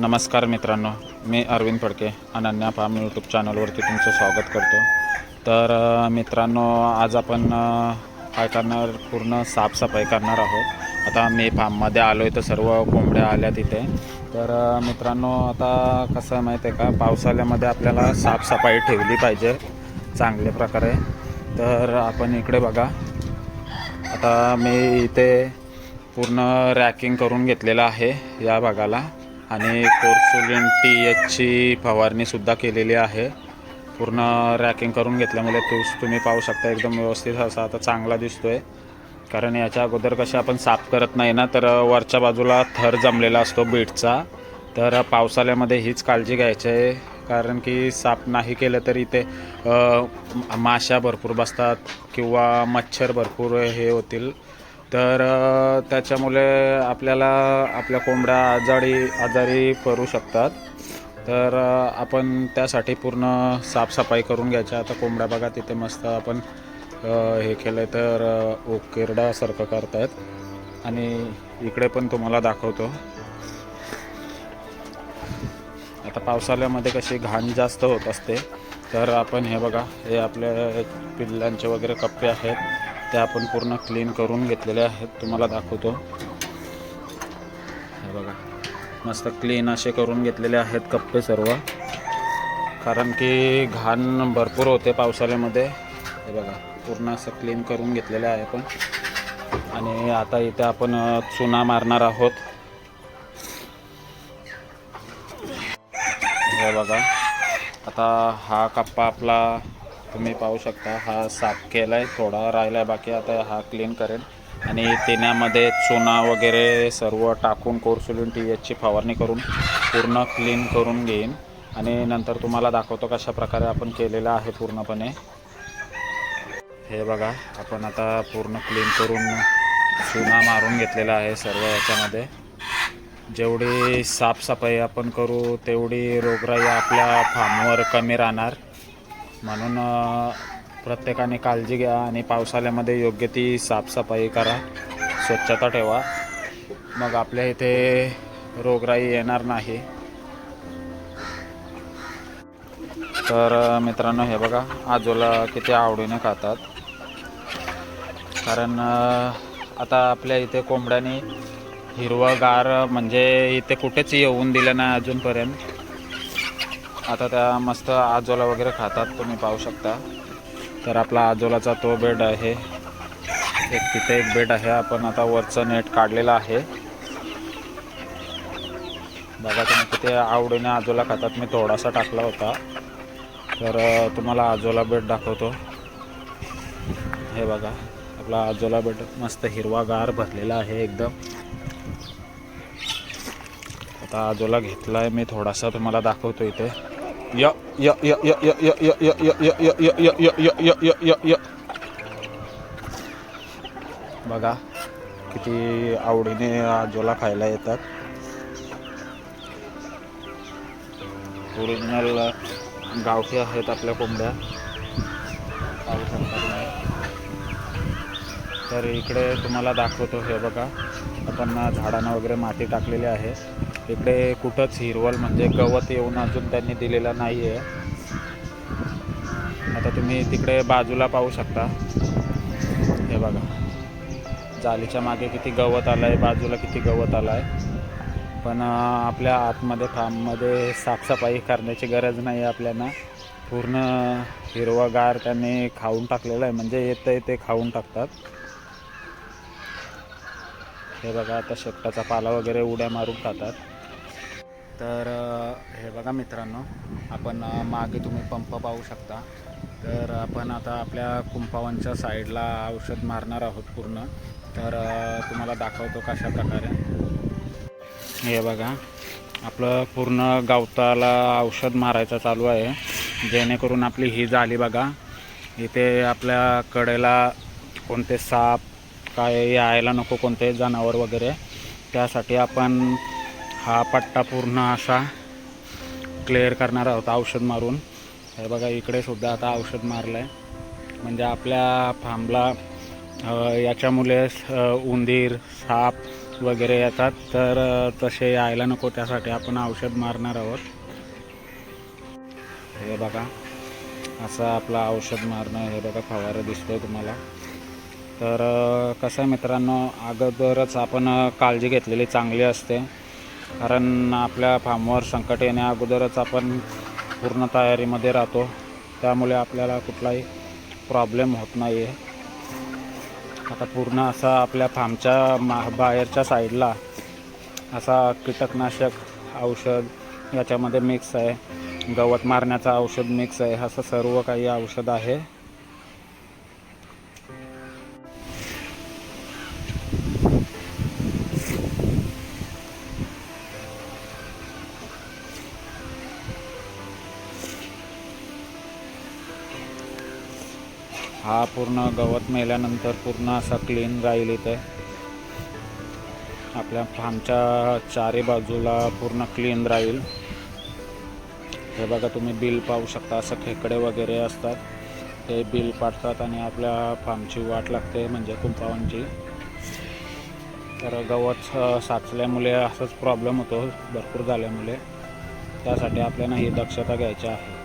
नमस्कार मित्रांनो मी अरविंद फडके अनन्या फार्म यूट्यूब चॅनलवरती तुमचं स्वागत करतो. तर मित्रांनो आज आपण काय करणार पूर्ण साफसफाई करणार आहोत. आता मी फार्ममध्ये आलो आहे तर सर्व कोंबड्या आल्या तिथे. तर मित्रांनो आता कसं आहे आहे का पावसाळ्यामध्ये आपल्याला साफसफाई ठेवली पाहिजे चांगल्या प्रकारे. तर आपण इकडे बघा. आता मी इथे पूर्ण रॅकिंग करून घेतलेलं आहे या भागाला. आणि कोर्सोलिन टी एचची फवारणीसुद्धा केलेली आहे. पूर्ण रॅकिंग करून घेतल्यामुळे तू तुम्ही पाहू शकता एकदम व्यवस्थित असा आता चांगला दिसतोय. कारण याच्या अगोदर कसे आपण साफ करत नाही ना तर वरच्या बाजूला थर जमलेला असतो बीटचा. तर पावसाळ्यामध्ये हीच काळजी घ्यायची आहे कारण की साफ नाही केलं तर इथे माशा भरपूर बसतात किंवा मच्छर भरपूर हे होतील. तर त्याच्यामुळे आपल्याला आपल्या कोंबड्या आजारी आजारी पडू शकतात. तर आपण त्यासाठी पूर्ण साफसफाई करून घ्यायच्या आता कोंबड्या बघा तिथे मस्त आपण हे केलं तर अ, करत करतायत. आणि इकडे पण तुम्हाला दाखवतो. आता पावसाळ्यामध्ये कशी घाण जास्त होत असते. तर आपण हे बघा हे आपल्या पिल्लांचे वगैरे कप्पे आहेत. ते आपण पूर्ण क्लीन करून घेतलेले आहेत. तुम्हाला दाखवतो. हे बघा. मस्त क्लीन असे करून घेतलेले आहेत कप्पे सर्व. कारण की घाण भरपूर होते पावसाळ्यामध्ये. हे बघा. पूर्ण असं क्लीन करून घेतलेलं आहे आपण आणि आता इथे आपण चुना मारणार आहोत. हे बघा. आता हा कप्पा आपला तुम्ही पाहू शकता हा साफ केला आहे थोडा राहिला आहे बाकी आता हा क्लीन करेन आणि तेण्यामध्ये चुना वगैरे सर्व टाकून कोर्सुलिन टी एचची फवारणी करून पूर्ण क्लीन करून घेईन. आणि नंतर तुम्हाला दाखवतो कशा प्रकारे आपण केलेलं आहे पूर्णपणे. हे बघा आपण आता पूर्ण क्लीन करून चुना मारून घेतलेला आहे सर्व याच्यामध्ये. जेवढी साफसफाई आपण करू तेवढी रोगराई आपल्या फार्मवर कमी राहणार. म्हणून प्रत्येकाने काळजी घ्या आणि पावसाळ्यामध्ये योग्य ती साफसफाई करा. स्वच्छता ठेवा. मग आपल्या इथे रोगराई येणार नाही. तर मित्रांनो हे बघा आजोला किती आवडीने खातात. कारण आता आपल्या इथे कोंबड्याने हिरवगार म्हणजे इथे कुठेच येऊन दिलं नाही अजूनपर्यंत. आता त्या मस्त आजोला वगैरे खातात तुम्ही पाहू शकता. तर आपला आजोलाचा तो बेड आहे. एक तिथे एक बेड आहे. आपण आता वरचं नेट काढलेलं आहे. बघा तुम्ही किती आवडीने आजोला खातात. मी थोडासा टाकला होता. तर तुम्हाला आजोला बेड दाखवतो. हे बघा. आपला आजोला बेड मस्त हिरवागार भरलेला आहे एकदम. आता आजोला घेतलाय. मी थोडासा तुम्हाला दाखवतो इथे. य य य य य य य य य य य य य य य य य य बघा किती आवडीने आजोला खायला येतात ओरिजिनल गावठी आहेत आपल्या कोंबड्या पाहू तर इकडे तुम्हाला दाखवतो हे बघा आपण झाडांना वगैरे माती टाकलेली आहे इकडे कुठंच हिरवल म्हणजे गवत येऊन अजून त्यांनी दिलेलं नाही आहे आता तुम्ही तिकडे बाजूला पाहू शकता. हे बघा. जालीच्या मागे किती गवत आलं आहे बाजूला किती गवत आलं आहे पण आपल्या आतमध्ये फार्ममध्ये साफसफाई करण्याची गरज नाही आहे आपल्याला. पूर्ण हिरवागार त्यांनी खाऊन टाकलेलं आहे. म्हणजे येतं ते खाऊन टाकतात. हे बघा आता शेपटाचा पाला वगैरे उड्या मारून खातात. तर हे बघा मित्रांनो आपण मागे तुम्ही पंप पाहू शकता. तर आपण आता आपल्या कुंपावांच्या साईडला औषध मारणार आहोत पूर्ण. तर तुम्हाला दाखवतो कशा प्रकारे. हे बघा आपलं पूर्ण गवताला औषध मारायचं चालू आहे. जेणेकरून आपली ही झाली बघा. इथे आपल्या कडेला कोणते साप काय यायला नको कोणते जनावर वगैरे त्यासाठी आपण हा पट्टा पूर्ण असा क्लिअर करणार आहोत औषध मारून. हे बघा इकडे सुद्धा आता औषध मारलं आहे म्हणजे आपल्या फार्मला याच्यामुळे उंदीर साप वगैरे येतात. तर तसे यायला नको त्यासाठी आपण औषध मारणार आहोत. हे बघा असं आपलं औषध मारणं हे बघा फवारं दिसतोय तुम्हाला. तर कसं आहे मित्रांनो अगोदरच आपण काळजी घेतलेली चांगली असते. कारण आपल्या फार्मवर संकट येण्या अगोदरच आपण पूर्ण तयारीमध्ये राहतो. त्यामुळे आपल्याला कुठलाही प्रॉब्लेम होत नाही आहे आता पूर्ण असा आपल्या फार्मच्या मा बाहेरच्या साईडला असा कीटकनाशक औषध याच्यामध्ये मिक्स आहे. गवत मारण्याचं औषध मिक्स आहे. असं सर्व काही औषध आहे. हा पूर्ण गवत मेल्यानंतर पूर्ण असा क्लीन राहील इथे. आपल्या फार्मच्या चारी बाजूला पूर्ण क्लीन राहील. हे बघा तुम्ही बिल पाहू शकता असं खेकडे वगैरे असतात. ते बिल पाडतात आणि आपल्या फार्मची वाट लागते म्हणजे कुंपावांची. तर गवत साचल्यामुळे असंच प्रॉब्लेम होतो भरपूर झाल्यामुळे. त्यासाठी आपल्याला ही दक्षता घ्यायची आहे.